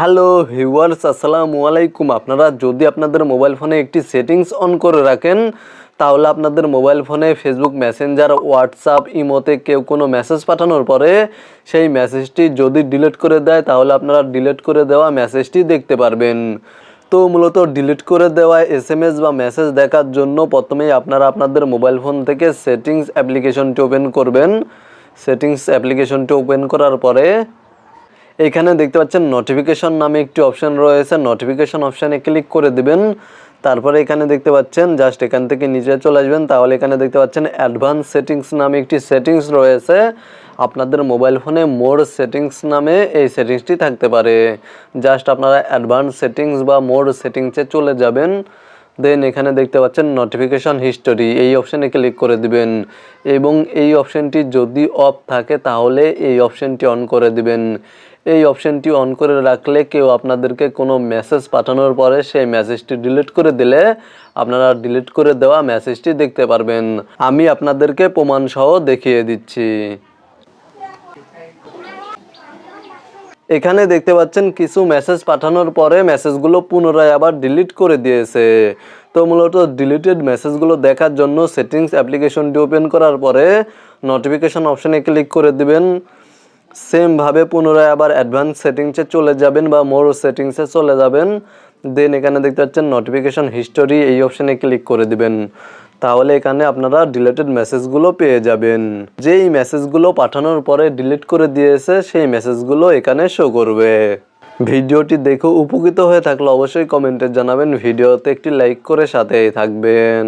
Hello viewers আসসালামু আলাইকুম। আপনারা যদি আপনাদের মোবাইল ফোনে একটি সেটিংস অন করে রাখেন, তাহলে আপনাদের মোবাইল ফোনে ফেসবুক মেসেঞ্জার হোয়াটসঅ্যাপ ইমোতে কেউ কোনো মেসেজ পাঠানোর পরে সেই মেসেজটি যদি ডিলিট করে দেয়, তাহলে আপনারা ডিলিট করে দেওয়া মেসেজটি দেখতে পারবেন। তো মূলত ডিলিট করে দেওয়া এস এম এস বা মেসেজ দেখার জন্য প্রথমেই আপনারা আপনাদের মোবাইল ফোন থেকে সেটিংস অ্যাপ্লিকেশনটি ওপেন করবেন। সেটিংস অ্যাপ্লিকেশনটি ওপেন করার পরে এখানে দেখতে পাচ্ছেন নোটিফিকেশন নামে একটি অপশন রয়েছে। নোটিফিকেশন অপশানে ক্লিক করে দিবেন। তারপরে এখানে দেখতে পাচ্ছেন জাস্ট এখান থেকে নিচে চলে আসবেন। তাহলে এখানে দেখতে পাচ্ছেন অ্যাডভান্স সেটিংস নামে একটি সেটিংস রয়েছে। আপনাদের মোবাইল ফোনে মোর সেটিংস নামে এই সেটিংসটি থাকতে পারে। জাস্ট আপনারা অ্যাডভান্স সেটিংস বা মোর সেটিংসে চলে যাবেন। দেন এখানে দেখতে পাচ্ছেন নোটিফিকেশন হিস্টোরি এই অপশানে ক্লিক করে দিবেন। এবং এই অপশানটি যদি অফ থাকে, তাহলে এই অপশানটি অন করে দিবেন। এই অপশানটি অন করে রাখলে কেউ আপনাদেরকে কোনো মেসেজ পাঠানোর পরে সেই মেসেজটি ডিলিট করে দিলে আপনারা ডিলিট করে দেওয়া মেসেজটি দেখতে পারবেন। আমি আপনাদেরকে প্রমাণসহ দেখিয়ে দিচ্ছি। এখানে দেখতে পাচ্ছেন কিছু মেসেজ পাঠানোর পরে মেসেজগুলো পুনরায় আবার ডিলিট করে দিয়েছে। তো মূলত ডিলিটেড মেসেজগুলো দেখার জন্য সেটিংস অ্যাপ্লিকেশনটি ওপেন করার পরে নোটিফিকেশন অপশানে ক্লিক করে দিবেন। সেমভাবে পুনরায় আবার অ্যাডভান্স সেটিংসে চলে যাবেন বা মোর সেটিংসে চলে যাবেন। দেন এখানে দেখতে পাচ্ছেন নোটিফিকেশন হিস্টোরি এই অপশানে ক্লিক করে দিবেন। তাহলে এখানে আপনারা ডিলেটেড মেসেজগুলো পেয়ে যাবেন। যেই মেসেজগুলো পাঠানোর পরে ডিলিট করে দিয়েছে, সেই মেসেজগুলো এখানে শো করবে। ভিডিওটি দেখে উপকৃত হয়ে থাকলে অবশ্যই কমেন্টে জানাবেন। ভিডিওতে একটি লাইক করে সাথেই থাকবেন।